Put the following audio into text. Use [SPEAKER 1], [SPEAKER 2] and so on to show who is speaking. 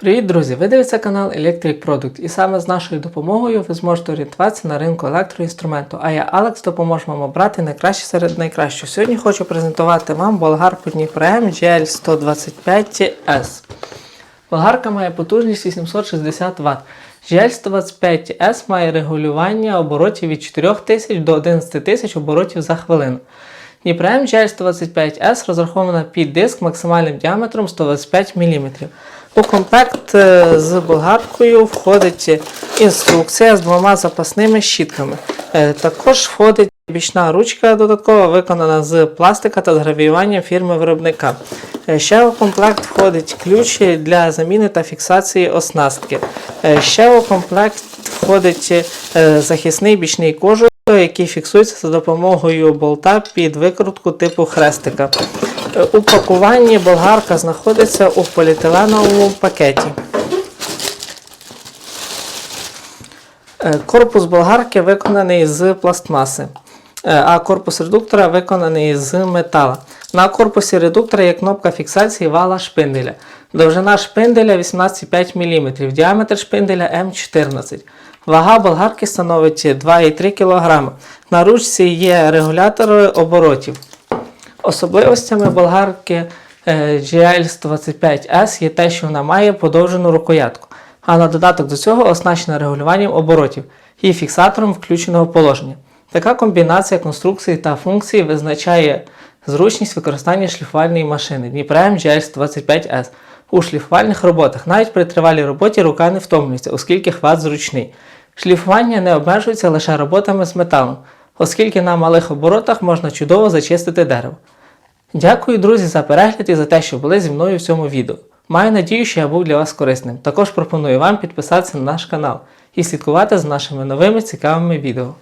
[SPEAKER 1] Привіт, друзі! Ви дивитеся канал Electric Product і саме з нашою допомогою ви зможете орієнтуватися на ринку електроінструменту. А я, Алекс, допоможу вам обрати найкраще серед найкращих. Сьогодні хочу презентувати вам болгар по Дніпром GL125S. Болгарка має потужність 860 Вт. GL125S має регулювання оборотів від 4000 до 11000 оборотів за хвилину. Дніпром GL125S розрахована під диск максимальним діаметром 125 мм. У комплект е, з болгаркою входить інструкція з двома запасними щітками. Е, Також входить бічна ручка додатково виконана з пластика та з гравіюванням фірми виробника. Е, Ще у комплект входить ключ для заміни та фіксації оснастки. Ще у комплект входить захисний бічний кожух, який фіксується за допомогою болта під викрутку типу хрестика. У пакуванні болгарка знаходиться у поліетиленовому пакеті. Е, Корпус болгарки виконаний з пластмаси, е, а корпус редуктора виконаний з метала. На корпусі редуктора є кнопка фіксації вала шпинделя. Довжина шпинделя 18,5 мм, діаметр шпинделя М14. Вага болгарки становить 2,3 кг. На ручці є регулятор оборотів. Особливостями болгарки е, GL125S є те, що вона має подовжену рукоятку, а на додаток до цього оснащена регулюванням оборотів і фіксатором включеного положення. Така комбінація конструкцій та функцій визначає зручність використання шліфувальної машини Дніпром GL125S. У шліфувальних роботах навіть при тривалій роботі рука не втомлюється, оскільки хват зручний. Шліфування не обмежується лише роботами з металом, оскільки на малих оборотах можна чудово зачистити дерево. Дякую, друзі, за перегляд і за те, що були зі мною в цьому відео. Маю надію, що я був для вас корисним. Також пропоную вам підписатися на наш канал і слідкувати за нашими новими цікавими відео.